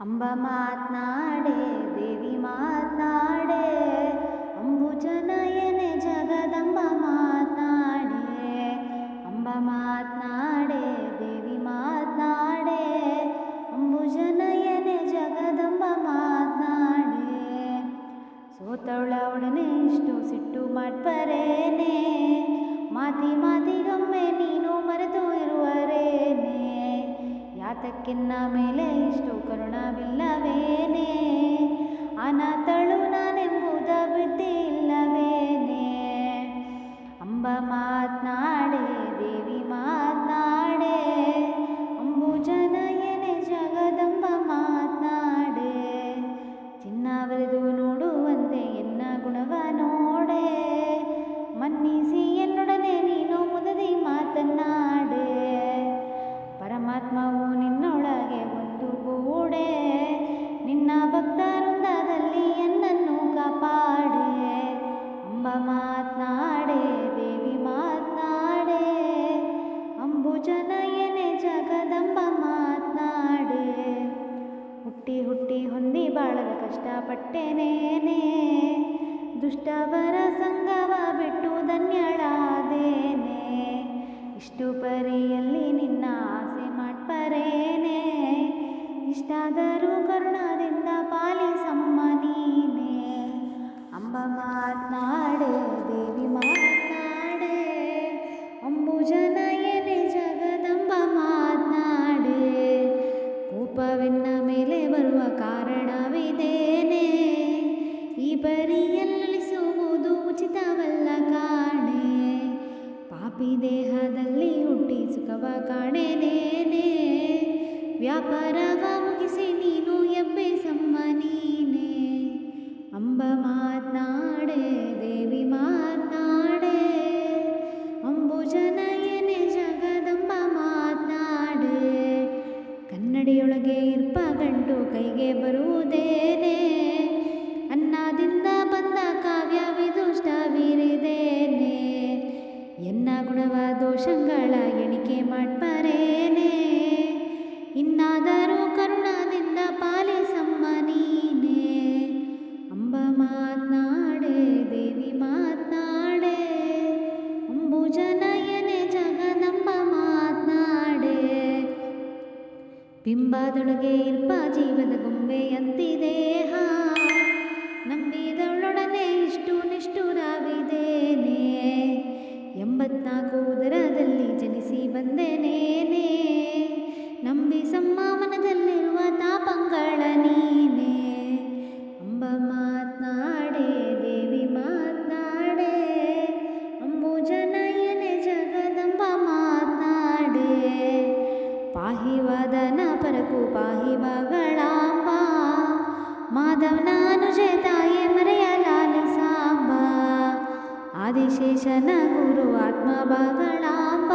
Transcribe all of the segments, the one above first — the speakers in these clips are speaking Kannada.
ಅಂಬ ಮಾತ್ನಾಡೆ, ದೇವಿ ಮಾತ್ನಾಡೆ, ಅಂಬುಜನಯನೆ ಜಗದಂಬ ಮಾತ್ನಾಡೆ. ಅಂಬ ಮಾತ್ನಾಡೆ, ದೇವಿ ಮಾತ್ನಾಡೆ, ಅಂಬುಜನಯನೆ ಜಗದಂಬ ಮಾತ್ನಾಡೆ. ಸೋತವಳವಳನೆ ಇಷ್ಟು ಸಿಟ್ಟು ಮಾಡ್ಪರೇನೆ, ಮಾತಿ ಮಾತಿಗೊಮ್ಮೆ ನೀನು ಮರೆತು ಇರುವರೇನೆ. ಯಾತಕ್ಕೆನ್ನ ಮೇಲೆ ಇಷ್ಟು ಕರುಣವಿಲ್ಲವೇನೇ? ಅನಾಥಳು ನಾನೆಂಬುದ ಬಾಳಲು ಬಾಳದ ಕಷ್ಟಪಟ್ಟೆನೇನೆ. ದುಷ್ಟವರ ಸಂಗವ ಬಿಟ್ಟು ಧನ್ಯಳಾದೇನೆ. ಇಷ್ಟು ಪರಿಯಲ್ಲಿ ನಿನ್ನ ಆಸೆ ಮಾಡ್ಪರೇನೆ. ಇಷ್ಟಾದರೂ ಕರುಣದಿಂದ ಪಾಲಿಸಮ್ಮ ನೀನೆ. ಅಂಬ ಮಾತನಾಡೆ ದೇವಿ ಮಾತ್ನಾಡೆ ಕೋಪವೆನ್ನ ಮೇಲೆ ಬರುವ ಕಾರಣವಿದೇನೆ? ಈ ಬರಿಯಲ್ಲಿಸುವುದು ಉಚಿತವಲ್ಲ ಕಾಣೆ. ಪಾಪಿ ದೇಹದಲ್ಲಿ ಹುಟ್ಟಿ ಸುಖವ ಕಾಣೆನೇನೆ ವ್ಯಾಪಾರವ ಕನ್ನಡಿಯೊಳಗೆ ಇರ್ಪ ಗಂಟು ಕೈಗೆ ಬರುವುದೇನೆ. ಬಿಂಬದೊಳಗೆ ಇರ್ಪ ಜೀವದ ಗೊಂಬೆಯಂತಿದೇಹ ನಂಬಿದವಳೊಡನೆ ಇಷ್ಟು ನಿಷ್ಠುರವಿದೇನೆ ಎಂಬತ್ನಾಲ್ಕು ಉದರದಲ್ಲಿ ಜನಿಸಿ ಬಂದೆನೇನೆ ಗುರು ಆತ್ಮ ಬಗಳಾಂಬ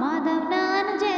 ಮಾಧವನ ಅನುಜೆ ತಾಯೇ